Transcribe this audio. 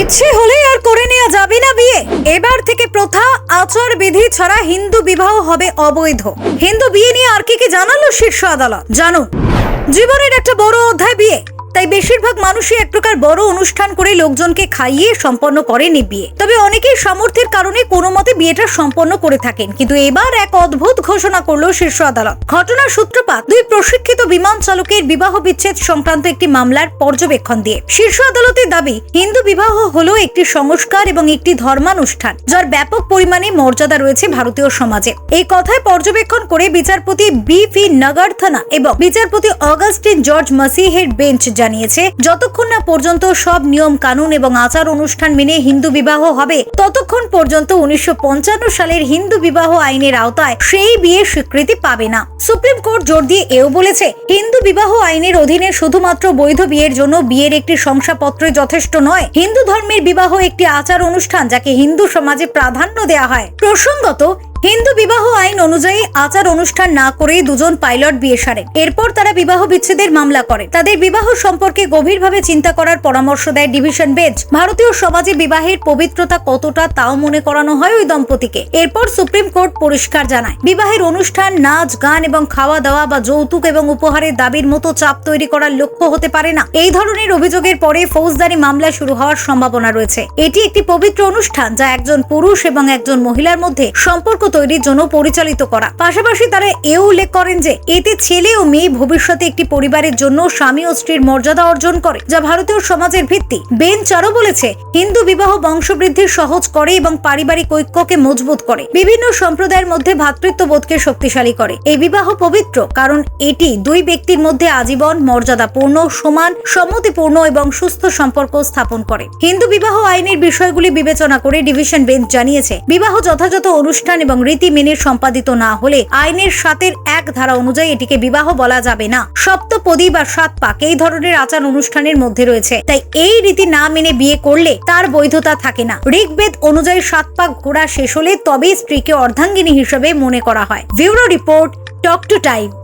ইচ্ছে হলে আর করে নেওয়া যাবে না বিয়ে। এবার থেকে প্রথা, আচার বিধি ছাড়া হিন্দু বিবাহ হবে অবৈধ। হিন্দু বিয়ে নিয়ে আর কি কি জানালো শীর্ষ আদালত? জানুন জীবনের একটা বড় অধ্যায় বিয়ে। তাই বেশিরভাগ মানুষই এক প্রকার বড় অনুষ্ঠান করে লোকজনকে খাইয়ে সম্পন্ন করেন বিয়ে। তবে অনেকেই সামর্থ্যের কারণে কোনো মতে বিয়েটা সম্পন্ন করে থাকেন। কিন্তু এবার এক অদ্ভুত ঘোষণা করল শীর্ষ আদালত। ঘটনার সূত্রপাত, দুই প্রশিক্ষিত বিমান চালকের বিবাহ বিচ্ছেদ সংক্রান্ত একটি মামলার পর্যবেক্ষণ দিয়ে। শীর্ষ আদালতের দাবি, হিন্দু বিবাহ হলো একটি সংস্কার এবং একটি ধর্মানুষ্ঠান, যার ব্যাপক পরিমাণে মর্যাদা রয়েছে ভারতীয় সমাজে। এই কথায় পর্যবেক্ষণ করে বিচারপতি বি ভি নগরথানা এবং বিচারপতি অগাস্টিন জর্জ মাসিহের বেঞ্চ জানিয়েছে, যতক্ষণ না পর্যন্ত সব নিয়ম, কানুন এবং আচার অনুষ্ঠান মেনে হিন্দু বিবাহ হবে, ততক্ষণ পর্যন্ত উনিশশো সালের হিন্দু বিবাহ আইনের আওতায় সেই বিয়ে স্বীকৃতি পাবে না। সুপ্রিম কোর্ট জোর দিয়ে এও বলেছে, হিন্দু বিবাহ আইনের অধীনে শুধুমাত্র বৈধ বিয়ের জন্য বিয়ের একটি শংসাপত্রই যথেষ্ট নয়। হিন্দু ধর্মের বিবাহ একটি আচার অনুষ্ঠান যাকে হিন্দু সমাজে প্রাধান্য দেওয়া হয়। প্রসঙ্গত হিন্দু বিবাহ আইন অনুযায়ী আচার অনুষ্ঠান না করেই দুজন পাইলট বিয়ে সারেন। এরপর তারা বিবাহ বিচ্ছেদের মামলা করে। তাদের বিবাহ সম্পর্কে গভীরভাবে চিন্তা করার পরামর্শ দেয় ডিভিশন বেঞ্চ। ভারতীয় সমাজে বিবাহের পবিত্রতা কতটা তাও মনে করানো হয় ওই দম্পতিকে। এরপর সুপ্রিম কোর্ট পরিষ্কার জানায়, বিবাহের অনুষ্ঠান, নাচ, গান এবং খাওয়া দাওয়া বা যৌতুক এবং উপহারের দাবির মতো চাপ তৈরি করার লক্ষ্য হতে পারে না। এই ধরনের অভিযোগের পরে ফৌজদারি মামলা শুরু হওয়ার সম্ভাবনা রয়েছে। এটি একটি পবিত্র অনুষ্ঠান যা একজন পুরুষ এবং একজন মহিলার মধ্যে সম্পর্ক তৈরির জন্য পরিচালিত করা। পাশাপাশি তারা এও উল্লেখ করেন যে, এতে ছেলে ও মেয়ে ভবিষ্যতে একটি পরিবারের জন্য স্বামী ও স্ত্রীর মর্যাদা অর্জন করে, যা ভারতীয় সমাজের ভিত্তি। বেঞ্চ আরও বলেছে, হিন্দু বিবাহ বংশবৃদ্ধি সহজ করে এবং পারিবারিক ঐক্যকে মজবুত করে। বিভিন্ন সম্প্রদায়ের মধ্যে ভ্রাতৃত্ববোধকে শক্তিশালী করে। এই বিবাহ পবিত্র, কারণ এটি দুই ব্যক্তির মধ্যে আজীবন মর্যাদাপূর্ণ, সমান, সম্মতিপূর্ণ এবং সুস্থ সম্পর্ক স্থাপন করে। হিন্দু বিবাহ আইনের বিষয়গুলি বিবেচনা করে ডিভিশন বেঞ্চ জানিয়েছে, বিবাহ যথাযথ অনুষ্ঠান এবং রীতি মেনে সম্পাদিত না হলে আইনের সাতের এক ধারা অনুযায়ী এটিকে বিবাহ বলা যাবে না। সপ্তপদী বা সাত পাক এই ধরনের আচার অনুষ্ঠানের মধ্যে রয়েছে। তাই এই রীতি না মেনে বিয়ে করলে তার বৈধতা থাকে না। ঋগ্বেদ অনুযায়ী সাত পাক ঘোরা শেষ হলে তবেই স্ত্রীকে অর্ধাঙ্গিনী হিসেবে মনে করা হয়। Bureau report talk to time.